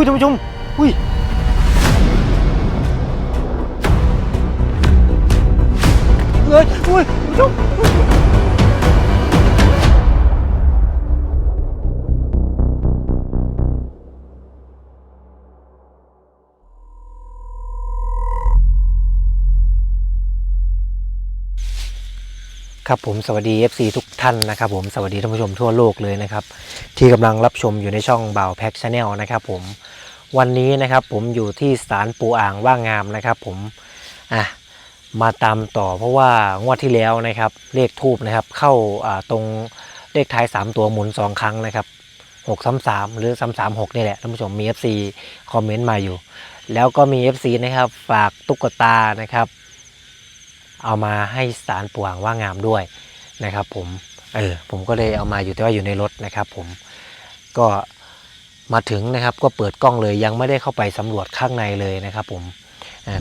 อุ้ยท่านผู้ชมอุ้ยเอ้ยอุ้ยท่านผู้ชมครับผมสวัสดี FC ทุกท่านนะครับผมสวัสดีท่านผู้ชมทั่วโลกเลยนะครับ ที่กำลังรับชมอยู่ในช่องบ่าวแพ็กชาแนลนะครับผม วันนี้นะครับผมอยู่ที่ศาลปูอ่างว่างงามนะครับ ผมอะมาตามต่อเพราะว่างวดที่แล้วนะครับ เลขทูบนะครับ เข้าอ่าตรงเลขท้าย 3 ตัวหมุน 2 ครั้งนะครับ6 3 3หรือ3 3 6นี่แหละท่านผู้ชมมี FC คอมเมนต์มาอยู่ แล้วก็มี FC นะครับ ฝากตุ๊กตานะครับ เอามาให้สารป่วางว่างามด้วยนะครับ ผมเออผมก็เลยเอามาอยู่แต่ว่าอยู่ในรถนะครับ ผมก็ มาถึงนะครับก็เปิดกล้องเลยยังไม่ได้เข้าไปสำรวจข้างในเลยนะครับ ผม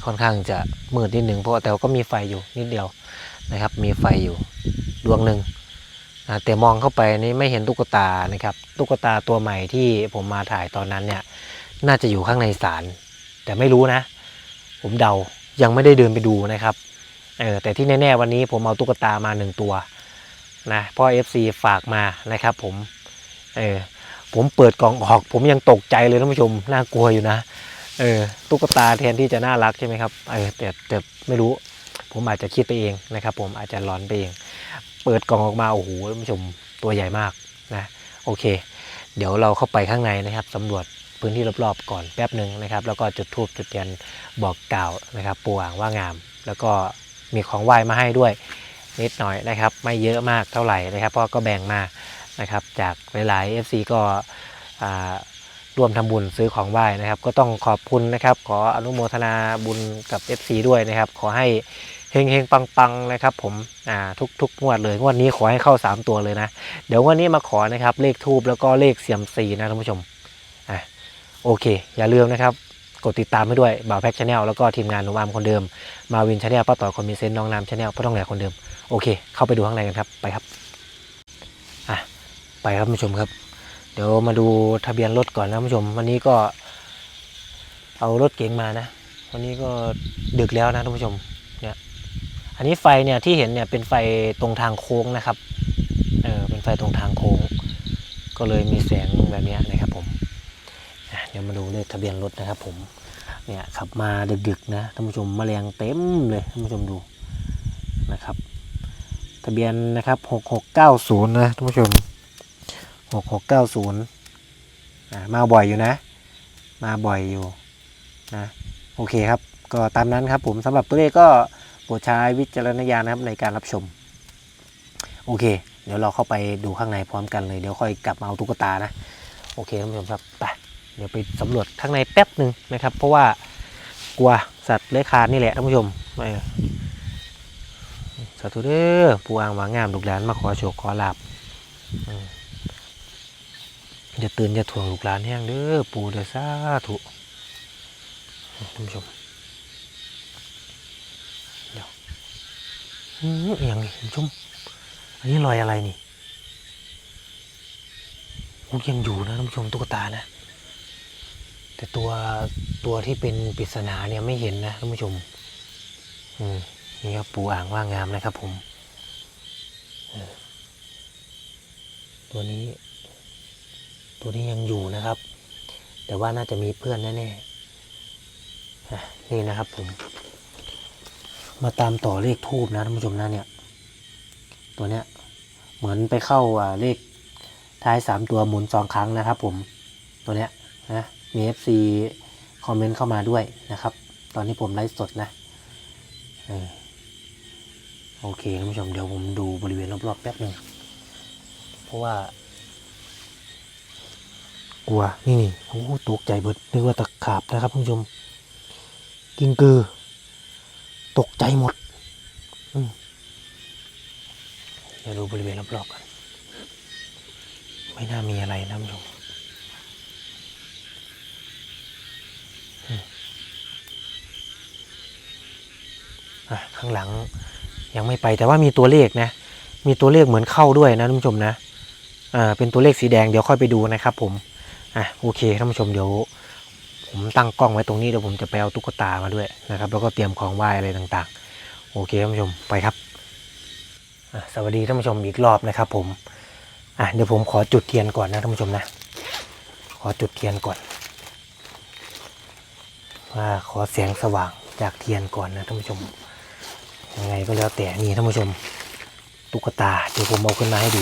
ค่อนข้างจะมืดนิดหนึ่งเพราะแต่ก็มีไฟอยู่นิดเดียวนะครับ มีไฟอยู่ดวงหนึ่งแต่มองเข้าไปนี่ไม่เห็นตุ๊กตานะครับ ตุ๊กตาตัวใหม่ที่ผมมาถ่ายตอนนั้นเนี่ยน่าจะอยู่ข้างในศาลแต่ไม่รู้นะ ผมเดายังไม่ได้เดินไปดูนะครับเออแต่ที่แน่ๆวันนี้ผมเอาตุ๊กตามาหนึ่งตัวนะพราะ FC ฝากมานะครับ ผมเออ ผมเปิดกล่องออก ผมยังตกใจเลยท่านผู้ชมน่ากลัวอยู่นะเออตุ๊กตาแทนที่จะน่ารักใช่ไหมครับเออแต่แต่ไม่รู้ ผมอาจจะคิดไปเองนะครับ ผมอาจจะหลอนไปเอง เปิดกล่องออกมาโอ้โหท่านผู้ชมตัวใหญ่มากนะโอเค เดี๋ยวเราเข้าไปข้างในนะครับสำรวจพื้นที่รอบๆก่อนแป๊บหนึ่งนะครับ แล้วก็จุดธูปจุดเทียนบอกกล่าวนะครับปูอ่างว่างาม แล้วก็มีของไหว้มาให้ด้วยนิดหน่อยนะครับ ไม่เยอะมากเท่าไหร่นะครับเพราะก็แบ่งมา นะครับ จากหลายๆ FC ก็ร่วมทำบุญซื้อของไหว้นะครับ ก็ต้องขอบคุณนะครับ ขออนุโมทนาบุญกับ FC ด้วยนะครับ ขอให้เฮงเฮงปังปังๆนะครับ ผมอ่าทุกทุกงวดเลยงวดนี้ขอให้เข้า 3 ตัวเลยนะ เดี๋ยววันนี้มาขอนะครับ เลขทูบแล้วก็เลขเสียมซีนะท่านผู้ชมอะโอเค อย่าลืมนะครับ กดติดตามให้ด้วยบ่าวแพ็กชาแนลแล้วก็ทีมงานหนุ่มอามคนเดิม มาวินชาแนลป้าต่อคนมีเซนต์น้องนำชาแนลป้าต้องแหลกคนเดิมโอเค เข้าไปดูข้างในกันครับไปครับ ไปครับท่านผู้ชมครับ เดี๋ยวมาดูทะเบียนรถก่อนนะท่านผู้ชม วันนี้ก็ เอารถเก๋งมานะ วันนี้ก็ดึกแล้วนะท่านผู้ชมเนี่ยอันนี้ไฟเนี่ยที่เห็นเนี่ยเป็นไฟตรงทางโค้งนะครับเออเป็นไฟตรงทางโค้ง ก็เลยมีแสงแบบนี้นะครับผมเดี๋ยวมาดูเลขทะเบียนรถนะครับผมเนี่ยขับมาดึกๆนะท่านผู้ชมมแมลงเต็มเลยท่านผู้ชมดูนะครับ ทะเบียนนะครับหกหกเก้าศูนย์นะท่านผู้ชม หกหกเก้าศูนย์มาบ่อยอยู่นะ มาบ่อยอยู่นะโอเคครับ ก็ตามนั้นครับผมสำหรับตัวเลขก็โปรดใช้วิจารณญาณนะครับในการรับชม โอเค เดี๋ยวเราเข้าไปดูข้างในพร้อมกันเลยเดี๋ยวค่อยกลับมาเอาตุ๊กตานะ โอเคท่านผู้ชมครับไปเดี๋ยวไปสำรวจข้างในแป๊บหนึ่งนะครับ เพราะว่ากลัวสัตว์เลื้อยคลานนี่แหละท่านผู้ชมสาธุเด้อปูอ่างวางงามลูกหลานมาขอโชคขอลาบ อย่าตื่นอย่าถ่วงลูกหลานแห้งเด้อปูเด้อสาธุท่านผู้ชมเดี๋ยวอืมอหย่างนี้ท่านผู้ชมอันนี้รอยอะไรนี่โอ้ยังอยู่นะท่านผู้ชมตุ๊กตานะ แต่ตัวตัวที่เป็นปริศนาเนี่ยไม่เห็นนะท่านผู้ชม อืมนี่ครับปูอ่างว่างามนะครับผมตัวนี้ ตัวนี้ยังอยู่นะครับ แต่ว่าน่าจะมีเพื่อนแน่ๆนี่นะครับผม มาตามต่อเลขทูบนะท่านผู้ชมนะเนี่ย ตัวเนี้ยเหมือนไปเข้าอ่าเลขท้ายสามตัวหมุนสองครั้งนะครับ ผมตัวเนี้ยนะมี FC คอมเมนต์เข้ามาด้วยนะครับ ตอนที่ผมไลฟ์สดนะโอเคท่านผู้ชมเดี๋ยวผมดูบริเวณรอบๆแป๊บหนึ่งเพราะว่า กลัวนี่นี่โอ้โหตกใจเบิดนึกว่าตะขาบนะครับท่านผู้ชม กินกือ ตกใจหมดอืมเดี๋ยวดูบริเวณรอบๆกัน ไม่น่ามีอะไรนะท่านผู้ชมข้างหลังยังไม่ไปแต่ว่ามีตัวเลขนะ มีตัวเลขเหมือนเข้าด้วยนะท่านผู้ชมนะ อ่า เป็นตัวเลขสีแดงเดี๋ยวค่อยไปดูนะครับผม อะโอเคท่านผู้ชมเดี๋ยวผมตั้งกล้องไว้ตรงนี้เดี๋ยวผมจะไปเอาตุ๊กตามาด้วยนะครับ แล้วก็เตรียมของไหว้อะไรต่างๆ โอเคท่านผู้ชมไปครับสวัสดีท่านผู้ชมอีกรอบนะครับ ผมอะเดี๋ยวผมขอจุดเทียนก่อนนะท่านผู้ชมนะ ขอจุดเทียนก่อนว่าขอแสงสว่างจากเทียนก่อนนะท่านผู้ชมยังไงก็แล้วแต่นี่ท่านผู้ชมตุ๊กตาเดี๋ยวผมเอาขึ้นมาให้ดู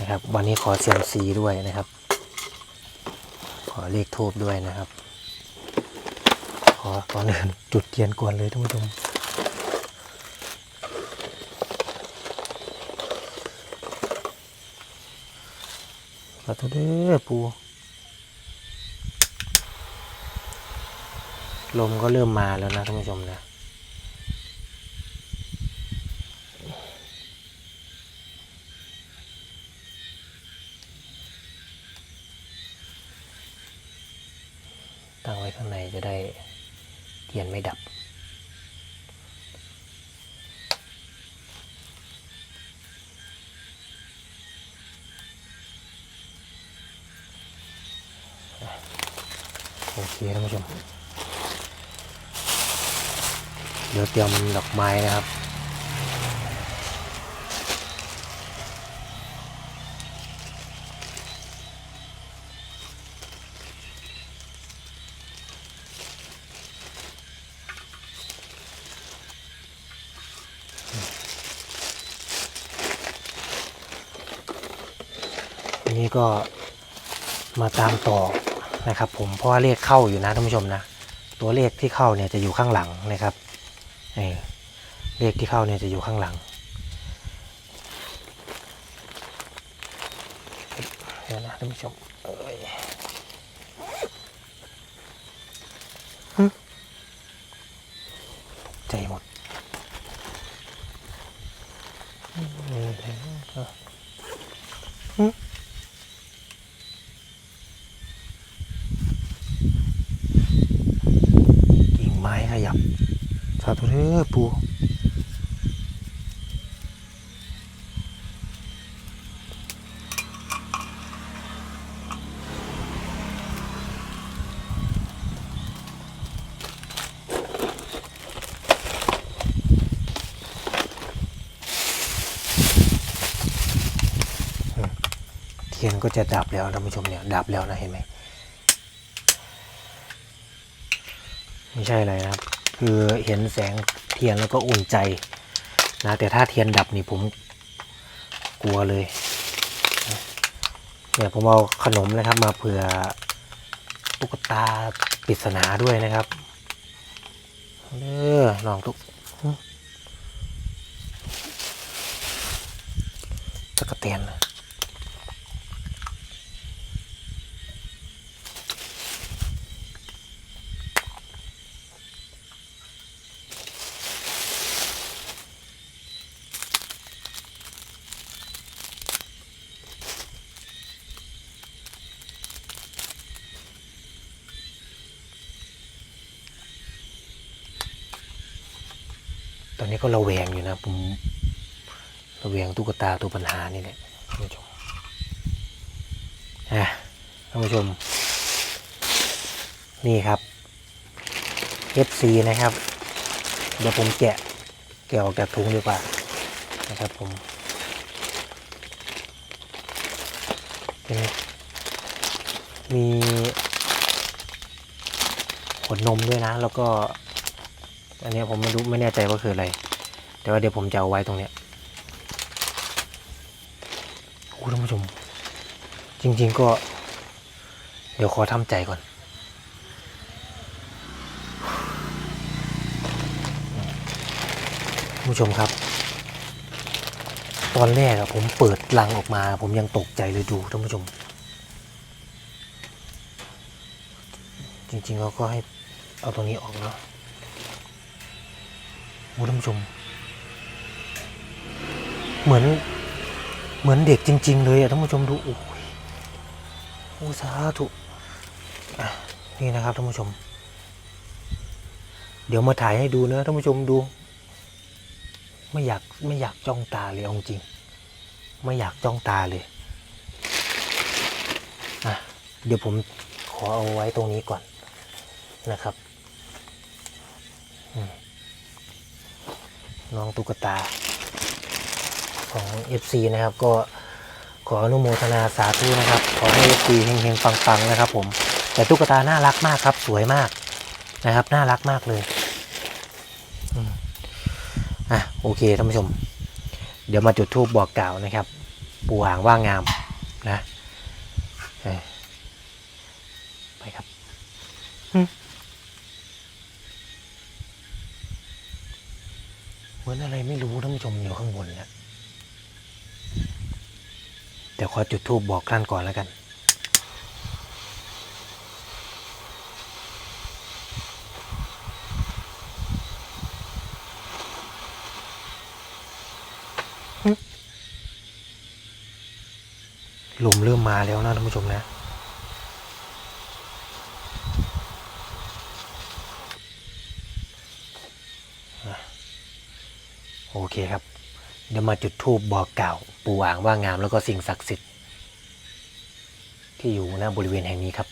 นะครับ วันนี้ขอเซียมซีด้วยนะครับ อเลขทูบด้วยนะครับ ขอก่อนอื่นจุดเทียนก่อนเลยท่านผู้ชมขอโทษเด้อปูลมก็เริ่มมาแล้วนะท่านผู้ชมนะ ยวเตรียมดอกไม้นะครับนนี้ก็มาตามต่อนะครับผมเพราะว่าเลขเข้าอยู่นะท่านผู้ชมนะ ตัวเลขที่เข้าเนี่ยจะอยู่ข้างหลังนะครับ เเลขที่เข้าเนี่ยจะอยู่ข้างหลังเดี๋ยวนะท่านผู้ชมเอ้ยหึตกใจหมดอืมหึ กิ่งไม้ขยับ สาธุเด้อปูอืมเทียนก็จะดับแล้วท่านผู้ชมเนี่ยดับแล้วนะเห็นไหมไม่ใช่อะไรนะครับ คือเห็นแสงเทียนแล้วก็อุ่นใจนะแต่ถ้าเทียนดับนี่ผมกลัวเลยเนี่ยผมเอาขนมนะครับมาเผื่อตุ๊กตาปริศนาด้วยนะครับเด้อน้องตุ๊กตะกะเตียนนะ นี้ก็ระแวงอยู่นะผมระแวงตุ๊กตาตัวปัญหานี่แหละท่านผู้ชมอะท่านผู้ชม นี่ครับ FC นะครับ เดี๋ยวผมแกะแกะออกจากถุงดีกว่านะครับผมเป็นมีขวดนมด้วยนะ แล้วก็ อันนี้ผมไม่รู้ไม่แน่ใจว่าคืออะไร แต่ว่าเดี๋ยวผมจะเอาไว้ตรงเนี้ยโอ้ท่านผู้ชม จริง ๆ ก็ เดี๋ยวขอทำใจก่อน ผู้ชมครับ ตอนแรกอะผมเปิดลังออกมา ผมยังตกใจเลยดูท่านผู้ชม จริงๆเราก็ให้เอาตรงนี้ออกเนาะท่านผู้ชม เหมือน เหมือนเด็กจริง ๆ เลยอะท่านผู้ชมดูโอ้ยโอ้สาธุนี่นะครับท่านผู้ชม เดี๋ยวมาถ่ายให้ดูนะท่านผู้ชมดู ไม่อยากไม่อยากจ้องตาเลยอาจริง ไม่อยากจ้องตาเลยอะเดี๋ยวผมขอเอาไว้ตรงนี้ก่อนนะครับน้องตุ๊กตา ของ FC นะครับ ก็ขออนุโมทนาสาธุนะครับ ขอให้ FC เฮงๆปังๆนะครับ ผม แต่ตุ๊กตาน่ารักมากครับ สวยมากนะครับ น่ารักมากเลยอะโอเคท่านผู้ชม เดี๋ยวมาจุดทูบบอกกล่าวนะครับ ปู่หางว่างงามนะไปครับเหมือนอะไรไม่รู้ท่านผู้ชมอยู่ข้างบนแล้วเดี๋ยวขอจุดทูบบอกท่านก่อนแล้วกัน ลมเริ่มมาแล้วนะท่านผู้ชมนะอะโอเคครับ เดี๋ยวมาจุดธูปบอกกล่าวปู่อ่างว่างามแล้วก็สิ่งศักดิ์สิทธิ์ ที่อยู่ณบริเวณแห่งนี้ครับ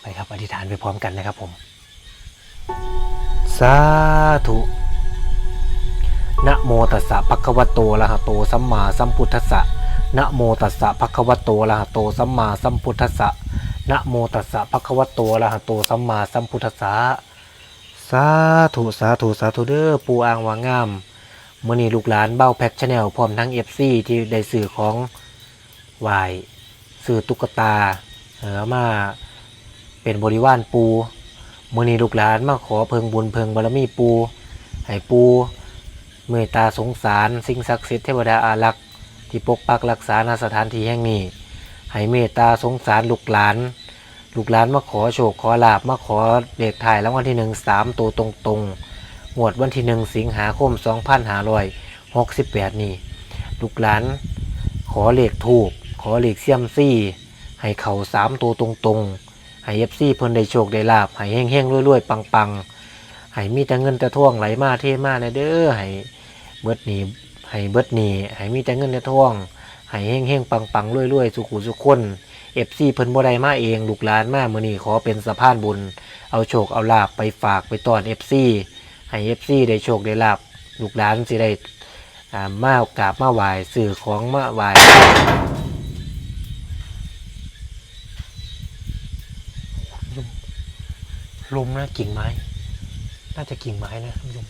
ไปครับอธิษฐานไปพร้อมกันนะครับผม สาธุนะโมตัสสะภะคะวะโตอะระหะโตสัมมาสัมพุทธัสสะนะโมตัสสะภะคะวะโตอะระหะโตสัมมาสัมพุทธัสสะนะโมตัสสะภะคะวะโตอะระหะโตสัมมาสัมพุทธัสสะสาธุสาธุสาธุเด้อปูอ่างว่างาม มื่อนี้ลูกหลานเบ้าแพ็กชาแนลพร้อมทั้งเอฟซีที่ได้สื่อของวายสื่อตุ๊กตาเออมาเป็นบริวารปูมื่อนี้ลูกหลานมาขอเพิงบุญเพิงบารมีปูให้ปูเมตตาสงสาร สิ่งศักดิ์สิทธิ์เทวดาอารักษ์ที่ปกปักรักษาณสถานที่แห่งนี้ให้เมตตาสงสารลูกหลาน ลูกหลานมาขอโชคขอลาบมาขอเลขถ่ายรางวัลที่หนึ่งสามตัวตรงตรงๆ งวดวันที่หนึ่งสิงหาคมสองพันห้าร้อยหกสิบแปดนี่ลูกหลานขอเลขถูก ขอเลขเซียมซี่ ให้เขาสามตัวตรงตรงๆ ให้เอฟซีเพิ่นได้โชคได้ลาบให้เฮงเฮงๆรวยๆ ปังๆ ให้มีแต่เงินแต่ทองไหลมาเทมาในเด้อให้เบิดหนีให้เบิดหนีให้มีแต่เงินแต่ทองให้เฮงเฮงๆปังๆรวยๆสุขุสุขคนเอฟซีเพิ่นบ่ได้มาเองลูกหลานมามื้อนี้ขอเป็นสะพานบุญ เอาโชคเอาลาบไปฝากไปตอนเอฟซี ให้เอฟซีได้โชคได้ลาบลูกหลานสิได้มากราบมาไหว้สื่อของมาไหว้ลมลมนะกิ่งไม้ น่าจะกิ่งไม้นะท่านผู้ชม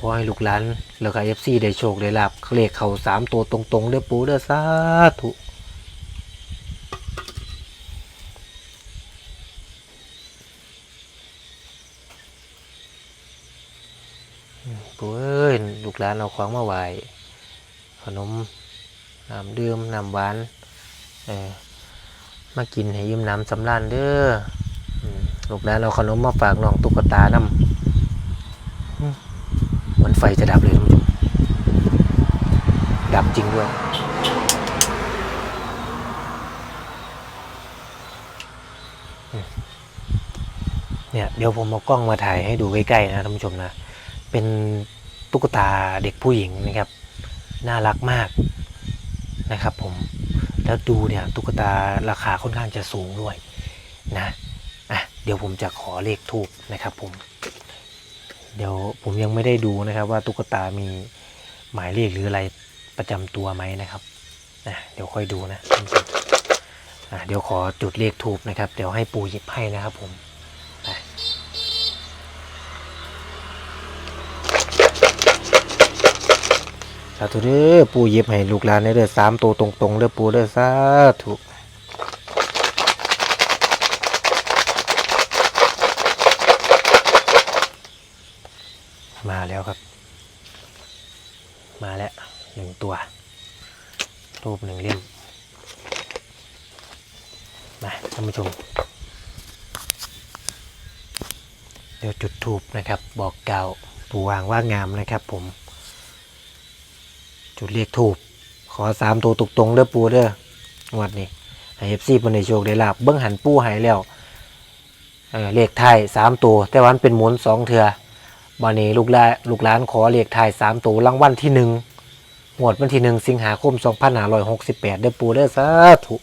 ขอให้ลูกหลานแล้วก็เอฟซีได้โชคได้ลาบเลขเขาสามตัวตรงๆเด้อปูเด้อสาธุอืมปูเอ้ยลูก หลานเอาของมาไหวขนมน้ำดื่มน้ำหวานเออมากินให้ยิ้มน้ำสำราญเด้อลูกหลานเอาขนมมาฝากน้องตุ๊กตานำเหมือนไฟจะดับเลยท่านผู้ชมดับจริงด้วยเนี่ยเดี๋ยวผมเอากล้องมาถ่ายให้ดูใกล้ๆนะท่านผู้ชมนะ เป็น ตุ๊กตาเด็กผู้หญิงนะครับ น่ารักมากนะครับผมแล้วดูเนี่ยตุ๊กตาราคาค่อนข้างจะสูงด้วยนะอะเดี๋ยวผมจะขอเลขทูบนะครับผม เดี๋ยวผมยังไม่ได้ดูนะครับว่าตุ๊กตามีหมายเลขหรืออะไรประจำตัวไหมนะครับนะเดี๋ยวค่อยดูนะอะเดี๋ยวขอจุดเลขทูบนะครับ เดี๋ยวให้ปู่หยิบให้นะครับผมไป สาธุเด้อปู่หยิบให้ลูกหลานได้เด้อสามตัวตรงๆเด้อปู่เด้อสาธุมาแล้วครับ มาแล้วหนึ่งตัว รูปหนึ่งเล่มมาท่านผู้ชม เดี๋ยวจุดทูบนะครับ บอกกล่าวปู่วางว่างามนะครับผม จุดเรียกถูกขอสามตัวตรงเด้อปูเด้องวดนี้ให้เอฟซีปนในโชคได้ลาบเบิ้งหันปูหายแล้วเออเลขไทยสามตัว แต่วันเป็นหมุนสองเถื่อบานี้ลูกหลานลูกหลานขอเลขไทยสามตัวรางวัลที่หนึ่งงวดวันที่หนึ่งสิงหาคมสองพันห้าร้อยหกสิบแปดเด้อปูเด้อสาธุ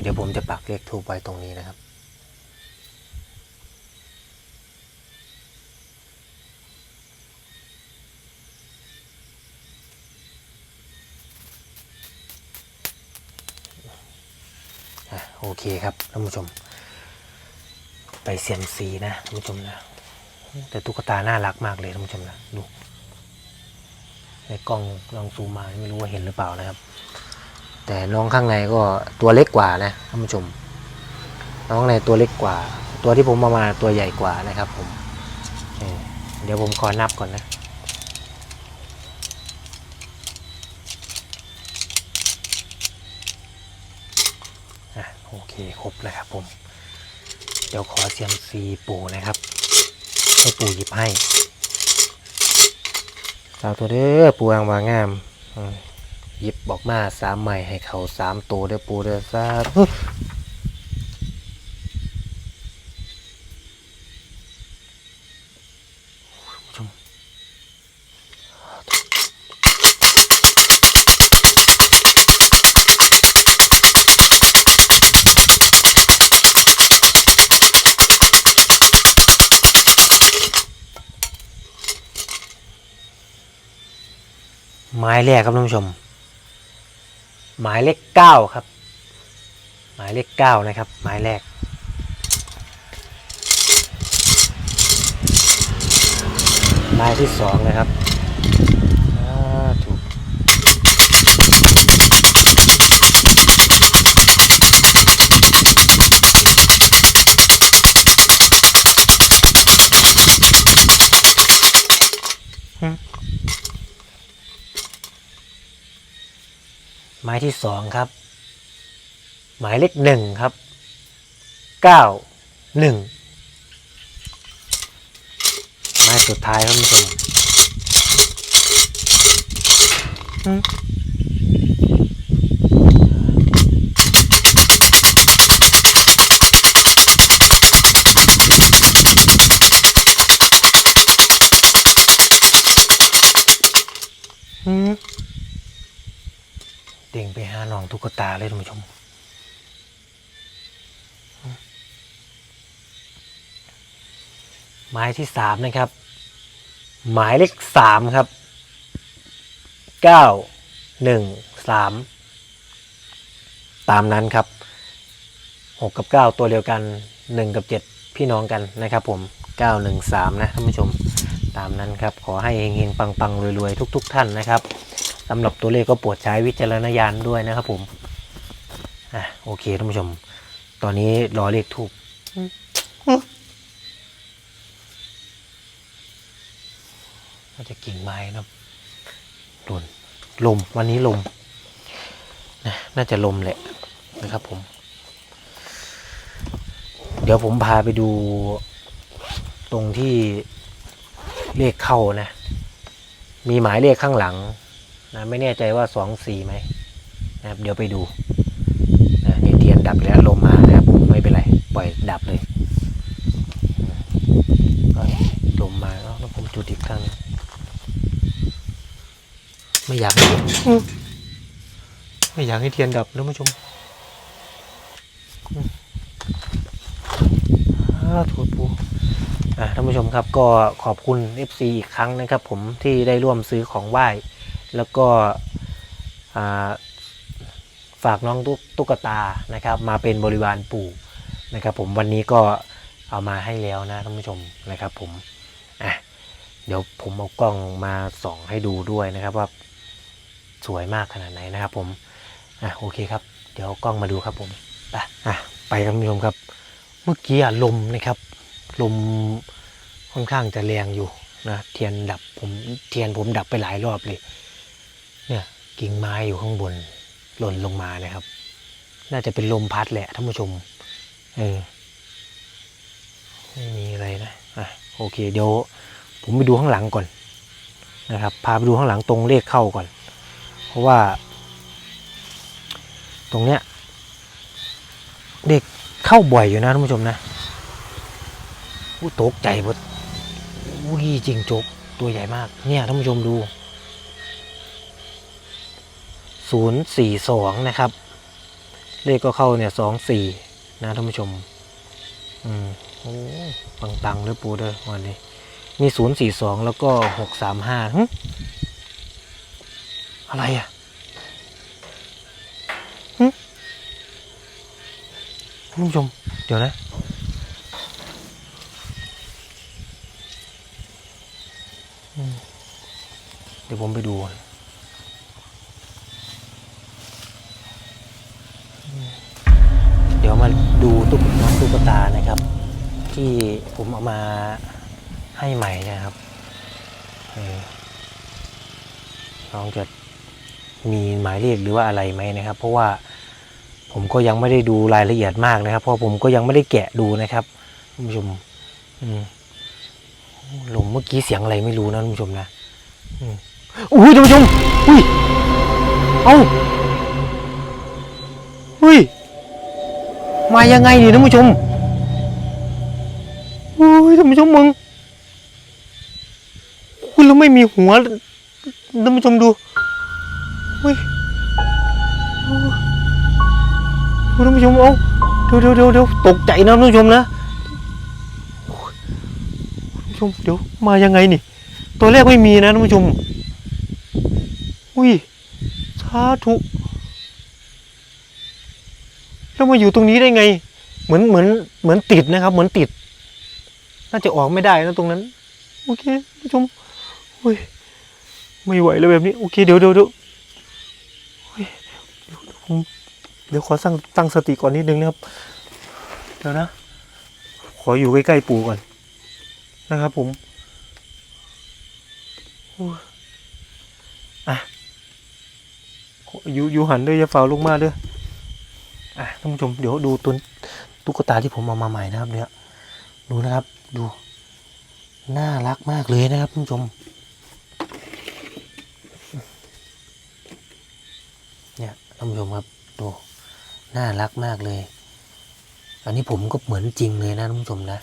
เดี๋ยวผมจะปักเลขทูบไว้ตรงนี้นะครับ โอเคครับท่านผู้ชม ไปเซียมซีนะท่านผู้ชมนะ แต่ตุ๊กตาน่ารักมากเลยท่านผู้ชมนะ ดู ในกล้องลองซูมมาไม่รู้ว่าเห็นหรือเปล่านะครับ แต่น้องข้างในก็ตัวเล็กกว่านะท่านผู้ชม น้องในตัวเล็กกว่า ตัวที่ผมเอามาตัวใหญ่กว่านะครับ ผมเดี๋ยวผมขอนับก่อนนะอะโอเคครบแล้วครับผม เดี๋ยวขอเซียมซีปูนะครับ ให้ปูหยิบให้สาวตัวเด้อปูอังวางามอืม หยิบบอกมาสามใหม่ให้เขาสามตัวเด้อปูเด้อสาไม้แรกครับท่านผู้ชม หมายเลขเก้าครับ หมายเลขเก้านะครับ หมายแรก หมายที่สองนะครับ มายที่สองครับ หมายเลขหนึ่งครับเก้าหนึ่งหมายสุดท้ายครับท่านผู้ชมหึหึ เด้งไปหาน้องตุ๊กตาเลยท่านผู้ชมหมายที่สามนะครับ หมายเลขสามครับเก้าหนึ่งสามตามนั้นครับหกกับเก้าตัวเดียวกันหนึ่งกับเจ็ดพี่น้องกันนะครับผมเก้าหนึ่งสามนะท่านผู้ชม ตามนั้นครับ ขอให้เฮงๆปังๆรวยๆ ทุก ๆ ท่านนะครับสำหรับตัวเลขก็โปรดใช้วิจารณญาณด้วยนะครับผมอะโอเคท่านผู้ชม ตอนนี้รอเลขถูกน่าจะกิ่งไม้นะลนลมวันนี้ลมนะน่าจะลมแหละนะครับผม เดี๋ยวผมพาไปดูตรงที่ เลขเข้านะ มีหมายเลขข้างหลังนะไม่แน่ใจว่าสองสี่ไหมนะครับเดี๋ยวไปดูนะนี่เทียนดับแล้วลมมานะครับผมไม่เป็นไรปล่อยดับเลยลมมาแล้วผมจุดอีกครั้งไม่อยากให้ไม่อยากให้เทียนดับนะผู้ชมอืมอ่าโถูกปูอ่า ท่านผู้ชมครับก็ขอบคุณ FC อีกครั้งนะครับ ผมที่ได้ร่วมซื้อของไหว้ แล้วก็ฝากน้องตุ๊กตานะครับ มาเป็นบริวารปู่นะครับ ผมวันนี้ก็เอามาให้แล้วนะท่านผู้ชมนะครับ ผมอะเดี๋ยวผมเอากล้องมาส่องให้ดูด้วยนะครับว่าสวยมากขนาดไหนนะครับ ผมอะโอเคครับ เดี๋ยวเอากล้องมาดูครับผมไปอะไปครับคุณผู้ชมครับ เมื่อกี้ลมนะครับ ลมค่อนข้างจะแรงอยู่นะเทียนดับผมเทียนผมดับไปหลายรอบเลย เนี่ยกิ่งไม้อยู่ข้างบนหล่นลงมานะครับ น่าจะเป็นลมพัดแหละท่านผู้ชมเออไม่มีอะไรนะอะโอเคเดี๋ยวผมไปดูข้างหลังก่อนนะครับ พาไปดูข้างหลังตรงเลขเข้าก่อน เพราะว่า ตรงเนี้ยเด็กเข้าบ่อยอยู่นะท่านผู้ชมนะ อู้ตกใจหมดอู้ยจริงจกตัวใหญ่มาก เนี่ยท่านผู้ชมดูศูนย์สี่สองนะครับ เลขก็เข้าเนี่ยสองสี่นะท่านผู้ชม อืมโอ้ปังตังเลยปูเด้อวันนี้ มีศูนย์สี่สองแล้วก็หกสามห้าอะไรอะหึท่านผู้ชม เดี๋ยวนะ อืมเดี๋ยวผมไปดูก่อนเดี๋ยวมาดูตุ๊กน้องตุ๊กตานะครับ ที่ผมเอามาให้ใหม่นะครับเออน้องจะมีหมายเลขหรือว่าอะไรไหมนะครับ เพราะว่าผมก็ยังไม่ได้ดูรายละเอียดมากนะครับ เพราะผมก็ยังไม่ได้แกะดูนะครับท่านผู้ชมลมเมื่อกี้เสียงอะไรไม่รู้นะท่านผู้ชมนะ อืม อุ้ยท่านผู้ชมอุ้ย เอ้าอุ้ย มายังไงนี่ท่านผู้ชมโอ้ยท่านผู้ชมมึงคุณแล้วไม่มีหัวท่านผู้ชมดูเฮ้ยท่านผู้ชมเอาเดี๋ยวเดี๋ยวเดี๋ยวเดี๋ยวตกใจนะท่านผู้ชมนะท่านผู้ชมเดี๋ยวมายังไงนี่ ตัวแรกไม่มีนะท่านผู้ชม อุ้ยสาธุแล้วมาอยู่ตรงนี้ได้ไง เหมือนเหมือนเหมือนติดนะครับ เหมือนติด น่าจะออกไม่ได้นะตรงนั้น โอเคผู้ชมโอ้ยไม่ไหวแล้วแบบนี้โอเคเดี๋ยวเดี๋ยวเดี๋ยวเฮ้ยเดี๋ยวผมเดี๋ยวขอตั้งตั้งสติก่อนนิดนึงนะครับ เดี๋ยวนะ ขออยู่ใกล้ๆปู่ก่อนนะครับผมโอ้ยอะ อยู่อยู่หันเด้วยอย่าฝ่าลงมาเด้ออะท่านผู้ชมเดี๋ยวดูตัวตุ๊กตาที่ผมเอามาใหม่นะครับ เนี่ย ดูนะครับ ดูน่ารักมากเลยนะครับท่านผู้ชม เนี่ยท่านผู้ชมครับดูน่ารักมากเลย อันนี้ผมก็เหมือนจริงเลยนะท่านผู้ชมนะ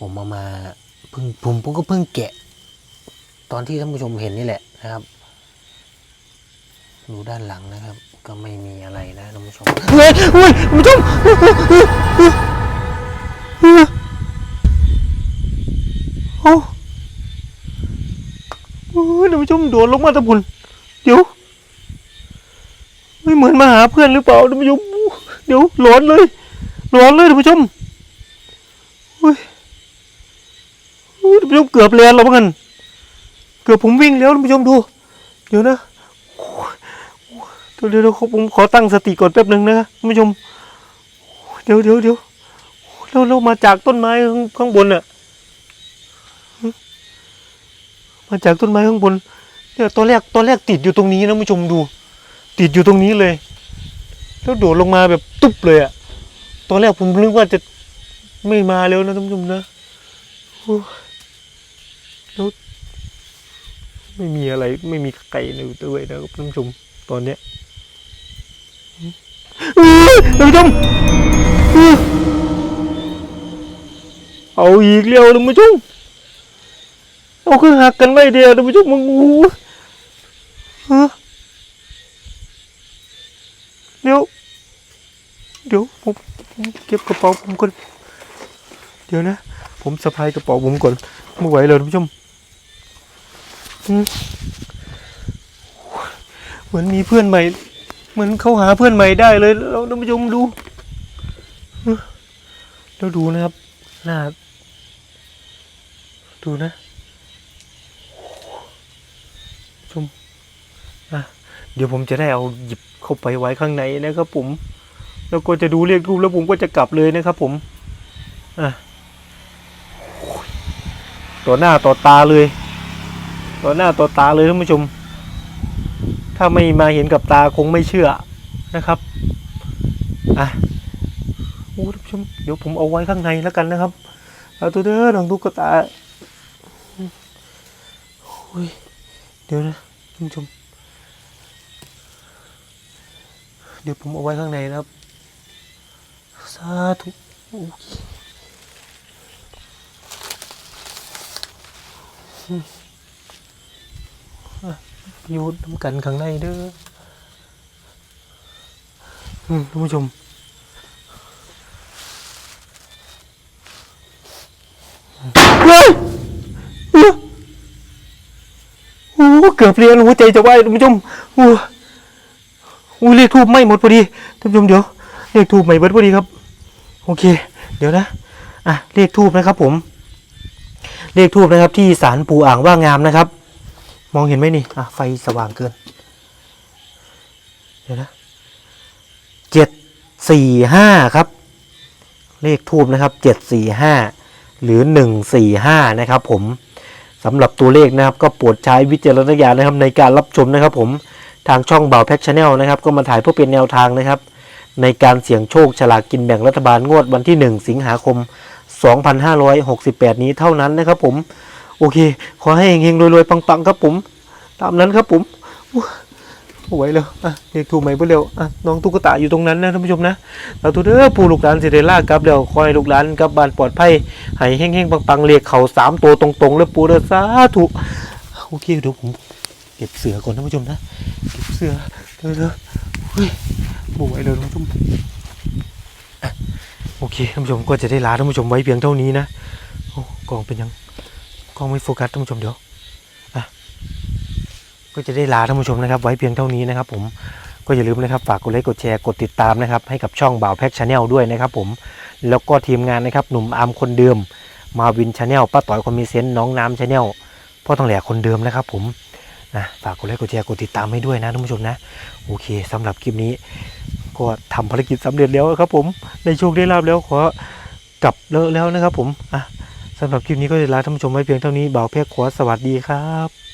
ผมเอามาเพิ่งผมผมก็เพิ่งแกะ ตอนที่ท่านผู้ชมเห็นนี่แหละนะครับ ดูด้านหลังนะครับ ก็ไม่มีอะไรนะท่านผู้ชมเฮ้ยเฮ้ยท่านผู้ชมโอ้โอ้ยท่านผู้ชมโดดลงมาตะพุนเดี๋ยวไม่เหมือนมาหาเพื่อนหรือเปล่าท่านผู้ชมเดี๋ยวหลอนเลยหลอนเลยท่านผู้ชมเฮ้ยโอ้ยท่านผู้ชมเกือบแลนเราเหมือนกันเกือบผมวิ่งแล้วท่านผู้ชมดู เดี๋ยวนะ เดี๋ยวเดี๋ยวผมขอตั้งสติก่อนแป๊บหนึ่งนะท่านผู้ชม เดี๋ยวเดี๋ยวเดี๋ยวเราเรามาจากต้นไม้ข้างางบนน่ะมาจากต้นไม้ข้างบนเนี่ยตอนแรกตอนแรกติดอยู่ตรงนี้นะผู้ชมดู ติดอยู่ตรงนี้เลย แล้วโดดลงมาแบบตุ๊บเลยอะตอนแรกผมนึกว่าจะไม่มาแล้วนะท่านผู้ชมนะแล้วไม่มีอะไรไม่มีไก่ในด้วยนะครับท่านผู้ชมตอนเนี้ย ท่านผู้ชมเอาอีกแล้วท่านผู้ชมเอาคือหักกันไม่เดียวท่านผู้ชมมึงงูฮะเดี๋ยวเดี๋ยวผมเก็บกระเป๋าผมก่อนเดี๋ยวนะ ผมสะพายกระเป๋าผมก่อนไม่ไหวเลยท่านผู้ชมเหมือนมีเพื่อนใหม่ เหมือนเขาหาเพื่อนใหม่ได้เลยเราท่านผู้ชมดูฮะแล้วดูนะครับหน้าดูนะชมนะเดี๋ยวผมจะได้เอาหยิบเข้าไปไว้ข้างในนะครับผม แล้วก็จะดูเรียกรูปแล้วผมก็จะกลับเลยนะครับผมอะต่อหน้าต่อตาเลย ต่อหน้าต่อตาเลยท่านผู้ชม ถ้าไม่มาเห็นกับตาคงไม่เชื่อนะครับอะโอ้ท่านผู้ชมเดี๋ยวผมเอาไว้ข้างในแล้วกันนะครับเอาตัวเด้อน้องตุ๊กตาโอ้ยเดี๋ยวนะท่านผู้ชมเดี๋ยวผมเอาไว้ข้างในนะครับสาธุโอเคอะ อยู่น้ำกันข้างในเด้อท่านผู้ชมเฮ้ยโอ้เกือบเรียนหัวใจจะวายท่านผู้ชมโอ้โหโอ้เลขทูบไม่หมดพอดีท่านผู้ชมเดี๋ยวเลขทูบใหม่เบิดพอดีครับ โอเค เดี๋ยวนะอะเลขทูบนะครับผม เลขทูบนะครับที่ศาลปู่อ่างว่างามนะครับ มองเห็นไหมนี่ อะ ไฟสว่างเกิน เดี๋ยวนะเจ็ดสี่ห้าครับ เลขทูบนะครับเจ็ดสี่ห้าหรือหนึ่งสี่ห้านะครับผมสำหรับตัวเลขนะครับ ก็โปรดใช้วิจารณญาณนะครับ ในการรับชมนะครับ ผมทางช่องเบาแพ็กชาแนลนะครับ ก็มาถ่ายเพื่อเป็นแนวทางนะครับ ในการเสี่ยงโชคฉลากกินแบ่งรัฐบาลงวดวันที่ 1 สิงหาคม 2568 นี้เท่านั้นนะครับผม โอเค ขอให้เฮงๆรวยๆปังๆครับผม ตามนั้นครับผมอู้ไหวเลยอะเรียกถูกไหมเพื่อเร็วอะน้องตุ๊กตาอยู่ตรงนั้นนะท่านผู้ชมนะเราตัวเด้อปู่ลูกหลานสิเดล่ากลับเดี๋ยวคอยลูกหลานกลับบ้านปลอดภัยให้งๆปังๆเรียกเขาสามตัวตรงๆแล้วปูเด้อสาธุโอเคเดี๋ยวผมเก็บเสือก่อนท่านผู้ชมนะเก็บเสือเด้อๆเฮ้ยบ่ไหวเลยท่านผู้ชมโอเคท่านผู้ชมก็จะได้ลาท่านผู้ชมไว้เพียงเท่านี้นะโอ้กองเป็นยัง ล้องไม่โฟกัสท่านผู้ชมเดี๋ยวก็จะได้ลาท่านผู้ชมนะครับ ไว้เพียงเท่านี้นะครับ ผมก็อย่าลืมนะครับฝากกดไลค์กดแชร์กดติดตามนะครับ ให้กับช่องบ่าวแพ็กชาแนลด้วยนะครับผมแล้วก็ทีมงานนะครับ หนุ่มอาร์มคนเดิม มาวินชาแนลป้าต่อยคนมีเซนต์น้องน้ำชาแนลพ่อต้องแหลกคนเดิมนะครับ ผมนะฝากกดไลค์กดแชร์กดติดตามให้ด้วยนะท่านผู้ชมนะ โอเคสำหรับคลิปนี้ ก็ทำภารกิจสำเร็จแล้วครับ ผมได้โชคได้ลาบแล้วขอกลับแล้วแล้วนะครับ ผมอะ สำหรับคลิปนี้ก็จะลาท่านผู้ชมไว้เพียงเท่านี้บ่าวแพ็กขอสวัสดีครับ